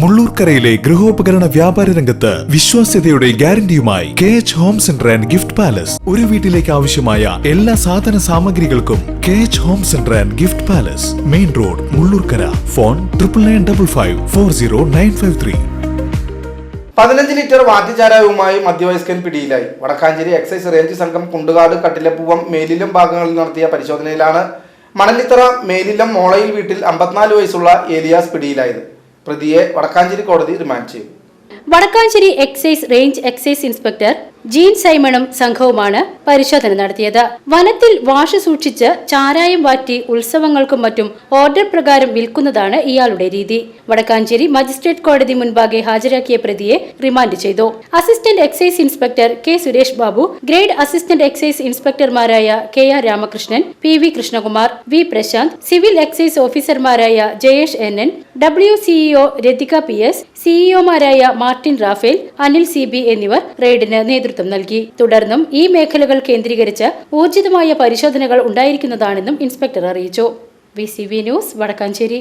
മുള്ളൂർക്കരയിലെ ഗൃഹോപകരണ വ്യാപാര രംഗത്ത് വിശ്വാസ്യതയുടെ ഗ്യാരണ്ടിയുമായി K H home centre and gift palace ഒരു വീട്ടിലേക്ക് ആവശ്യമായ എല്ലാ സാധന സാമഗ്രികൾക്കും K H home centre and gift palace main road Mullurkara. Phone triple nine double five four zero nine five three പതിനഞ്ച് ലിറ്റർ വാദ്യചാരവുമായി മധ്യവയസ്കൻ പിടിയിലായി. വടക്കാഞ്ചേരി എക്സൈസ് റേഞ്ച് സംഘം കുണ്ടുകാട് കട്ടിലപ്പൂവം മേലിലും ഭാഗങ്ങളിൽ നടത്തിയ പരിശോധനയിലാണ് മണലിത്തറ മേലിലം മോളയിൽ വീട്ടിൽ അമ്പത്തിനാല് വയസ്സുള്ള ഏലിയാസ് പിടിയിലായത്. പ്രതിയെ വടക്കാഞ്ചേരി കോടതി റിമാൻഡ് ചെയ്തു. Vadakkanchery excise range excise inspector Jean സൈമണും സംഘവുമാണ് പരിശോധന നടത്തിയത്. വനത്തിൽ വാഷ സൂക്ഷിച്ച് ചാരായം വാറ്റി ഉത്സവങ്ങൾക്കും മറ്റും ഓർഡർ പ്രകാരം വിൽക്കുന്നതാണ് ഇയാളുടെ രീതി. വടക്കാഞ്ചേരി മജിസ്ട്രേറ്റ് കോടതി മുൻപാകെ ഹാജരാക്കിയ പ്രതിയെ റിമാൻഡ് ചെയ്തു. Assistant excise inspector K Suresh Babu grade assistant excise ഇൻസ്പെക്ടർമാരായ K R Ramakrishnan P V Krishnakumar V Prashanth civil excise ഓഫീസർമാരായ Jayesh N N W CEO Rathika P S സിഇഒമാരായ Martin Raphael Anil C B എന്നിവർ റെയ്ഡിന് നേതൃത്വം നൽകി. തുടർന്നും ഈ മേഖലകൾ കേന്ദ്രീകരിച്ച് ഊർജിതമായ പരിശോധനകൾ ഉണ്ടായിരിക്കുന്നതാണെന്നും ഇൻസ്പെക്ടർ അറിയിച്ചു. V news Vadakkanchery.